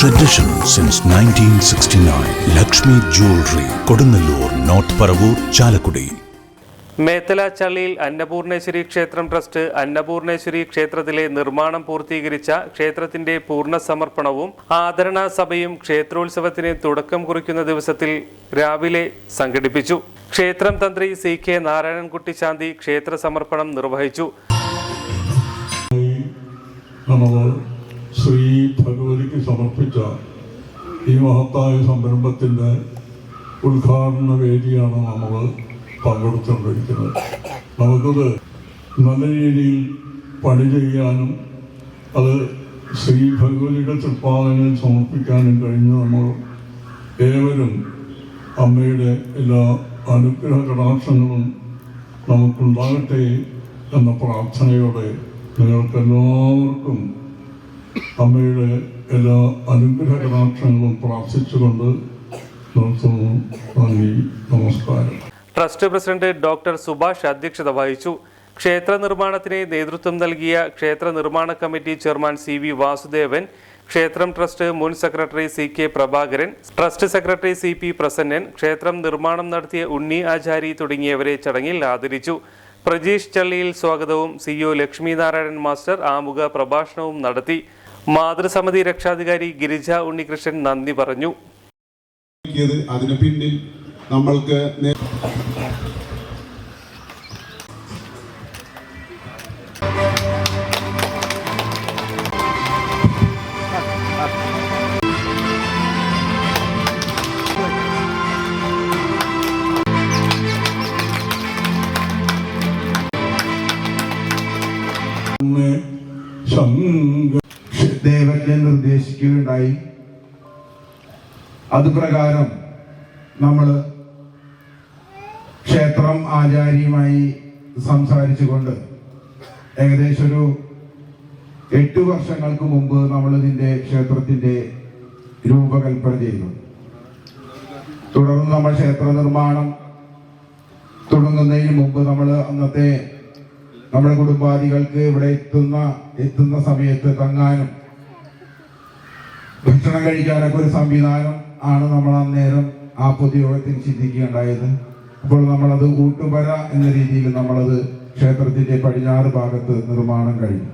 Tradition since 1969. Lakshmi Jewelry, Kodunallur, North Paravur, Chalakudy Methala ചള്ളിയിൽ അന്നപൂർണേശ്വരി ക്ഷേത്രം trust Annapurneshwari ക്ഷേത്രത്തിലെ നിർമ്മാണം പൂർത്തീകരിച്ച ക്ഷേത്രത്തിന്റെ പൂർണ സമർപ്പണവും ആദരണ സഭയും ക്ഷേത്രോത്സവത്തിന് തുടക്കം കുറിക്കുന്ന ദിവസത്തിൽ രാവിലെ സംഘടിപ്പിച്ചു. ക്ഷേത്രം തന്ത്രി സി കെ നാരായണൻകുട്ടി ശാന്തി ക്ഷേത്ര സമർപ്പണം നിർവഹിച്ചു ശ്രീ ഭഗവതിക്ക് സമർപ്പിച്ച ഈ മഹത്തായ സംരംഭത്തിന്റെ ഉദ്ഘാടന വേദിയാണ് നമ്മൾ പങ്കെടുത്തുകൊണ്ടിരിക്കുന്നത്. നമുക്കത് നല്ല രീതിയിൽ പണി ചെയ്യാനും അത് ശ്രീ ഭഗവതിയുടെ തൃപ്പാദനം സമർപ്പിക്കാനും കഴിഞ്ഞ് നമ്മൾ ഏവരും അമ്മയുടെ എല്ലാ അനുഗ്രഹ കടാക്ഷങ്ങളും നമുക്കുണ്ടാകട്ടെ എന്ന പ്രാർത്ഥനയോടെ നിങ്ങൾക്കെല്ലാവർക്കും അമ്മയുടെ എല്ലാ അനുഗ്രഹ കടാക്ഷങ്ങളും പ്രാർത്ഥിച്ചുകൊണ്ട് നന്ദി നമസ്കാരം. ട്രസ്റ്റ് പ്രസിഡന്റ് ഡോക്ടർ സുഭാഷ് അധ്യക്ഷത വഹിച്ചു. ക്ഷേത്ര നിർമ്മാണത്തിന് നേതൃത്വം നൽകിയ ക്ഷേത്ര നിർമ്മാണ committee chairman C V Vasudevan ക്ഷേത്രം ട്രസ്റ്റ് മുൻ secretary C K Prabhakaran trust secretary C P Prasannan ക്ഷേത്രം നിർമ്മാണം നടത്തിയ ഉണ്ണി ആചാരി തുടങ്ങിയവരെ ചടങ്ങിൽ ആദരിച്ചു. പ്രജീഷ് ചള്ളിയിൽ സ്വാഗതവും സി ഒ ലക്ഷ്മിനാരായണൻ മാസ്റ്റർ ആമുഖ പ്രഭാഷണവും നടത്തി. മാതൃസമിതി രക്ഷാധികാരി ഗിരിജ ഉണ്ണികൃഷ്ണൻ നന്ദി പറഞ്ഞു. അതിനു പിന്നിൽ നമ്മൾക്ക് ശങ്ക ദേവജ്ഞൻ നിർദ്ദേശിക്കുകയുണ്ടായി അതുപ്രകാരം നമ്മൾ ക്ഷേത്രം ആചാര്യമായി സംസാരിച്ചുകൊണ്ട് ഏകദേശം ഒരു എട്ട് വർഷങ്ങൾക്ക് മുമ്പ് നമ്മൾ ഇതിന്റെ ക്ഷേത്രത്തിന്റെ രൂപകൽപ്പന ചെയ്തു. തുടർന്ന് നമ്മൾ ക്ഷേത്ര നിർമ്മാണം തുടങ്ങുന്നതിന് മുമ്പ് നമ്മൾ അന്നത്തെ നമ്മുടെ കുടുംബാദികൾക്ക് ഇവിടെ എത്തുന്ന എത്തുന്ന സമയത്ത് തങ്ങാനും ഭക്ഷണം കഴിക്കാനൊക്കെ ഒരു സംവിധാനം ആണ് നമ്മൾ അന്നേരം ആ പൊതുയോഗത്തിൽ ചിന്തിക്കുകയുണ്ടായത് അപ്പോൾ നമ്മളത് ഊട്ടുപര എന്ന രീതിയിൽ നമ്മളത് ക്ഷേത്രത്തിന്റെ പടിഞ്ഞാറ് ഭാഗത്ത് നിർമ്മാണം കഴിഞ്ഞു.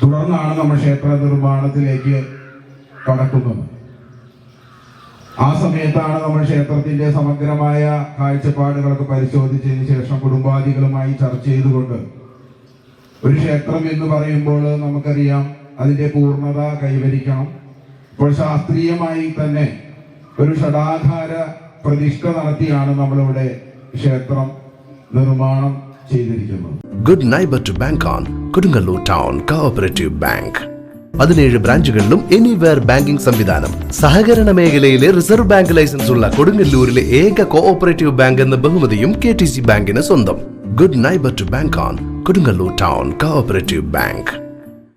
തുടർന്നാണ് നമ്മൾ ക്ഷേത്ര നിർമ്മാണത്തിലേക്ക് കടക്കുന്നത്. ആ സമയത്താണ് നമ്മൾ ക്ഷേത്രത്തിന്റെ സമഗ്രമായ കാഴ്ചപ്പാടുകളൊക്കെ പരിശോധിച്ചതിന് ശേഷം കുടുംബാദികളുമായി ചർച്ച ചെയ്തുകൊണ്ട് ഒരു ക്ഷേത്രം എന്ന് പറയുമ്പോൾ നമുക്കറിയാം അതിന്റെ പൂർണത കൈവരിക്കണം. ഇപ്പോൾ ശാസ്ത്രീയമായി തന്നെ ഒരു ഷടാധാര പ്രതിഷ്ഠ നടത്തിയാണ് നമ്മളിവിടെ ക്ഷേത്രം നിർമ്മാണം ചെയ്തിരിക്കുന്നത്. Good neighbour to bank on Kodungallur town cooperative bank പതിനേഴ് ബ്രാഞ്ചുകളിലും എനിവെയർ ബാങ്കിംഗ് സംവിധാനം. സഹകരണ മേഖലയിലെ റിസർവ് ബാങ്ക് ലൈസൻസ് ഉള്ള കൊടുങ്ങല്ലൂരിലെ ഏക കോഓപ്പറേറ്റീവ് ബാങ്ക് എന്ന ബഹുമതിയും കെ ടി സി ബാങ്കിന് സ്വന്തം. Good neighbour to bank on Kodungallur town cooperative bank